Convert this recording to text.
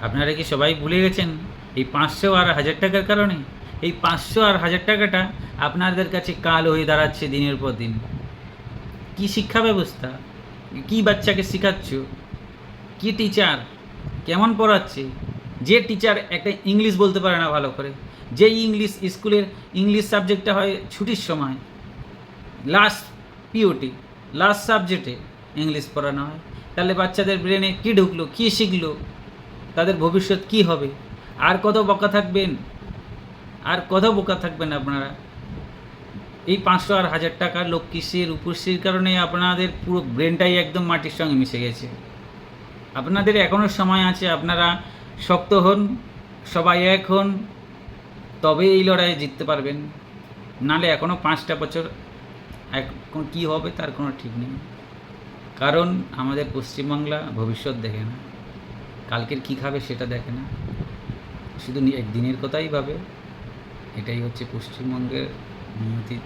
আপনারা কি সবাই ভুলে গেছেন? এই পাঁচশো আর হাজার টাকার কারণে? এই পাঁচশো আর হাজার টাকাটা আপনাদের কাছে কাল হয়ে দাঁড়াচ্ছে দিনের পর দিন। কি শিক্ষা ব্যবস্থা? কি বাচ্চাকে শেখাচ্ছ? কি টিচার কেমন পড়াচ্ছে? যে টিচার একটা ইংলিশ বলতে পারে না ভালো করে। যে ইংলিশ স্কুলের ইংলিশ সাবজেক্টটা হয় ছুটির সময়। লাস্ট পিওটি লাস্ট সাবজেক্টে ইংলিশ পড়ানো হয়। তাহলে বাচ্চাদের ব্রেনে কী ঢুকলো? কী শিখলো? তাদের ভবিষ্যৎ কি হবে? আর কত বকা থাকবেন? আর কত বোকা থাকবেন আপনারা? এই পাঁচশো আর হাজার টাকা লক্ষ্মীশ্রীর উপশ্রীর কারণে আপনাদের পুরো ব্রেনটাই একদম মাটির সঙ্গে মিশে গেছে। আপনাদের এখনও সময় আছে, আপনারা শক্ত হন, সবাই এক হন তবে এই লড়াইয়ে জিততে পারবেন। নালে এখনও পাঁচটা বছর এখন কী হবে তার কোনো ঠিক নেই। কারণ আমাদের পশ্চিমবাংলা ভবিষ্যৎ দেখে না। কালকের কী খাবে সেটা দেখে না। শুধু একদিনের কথাই ভাবে। এটাই হচ্ছে পশ্চিমবঙ্গের নিয়তি।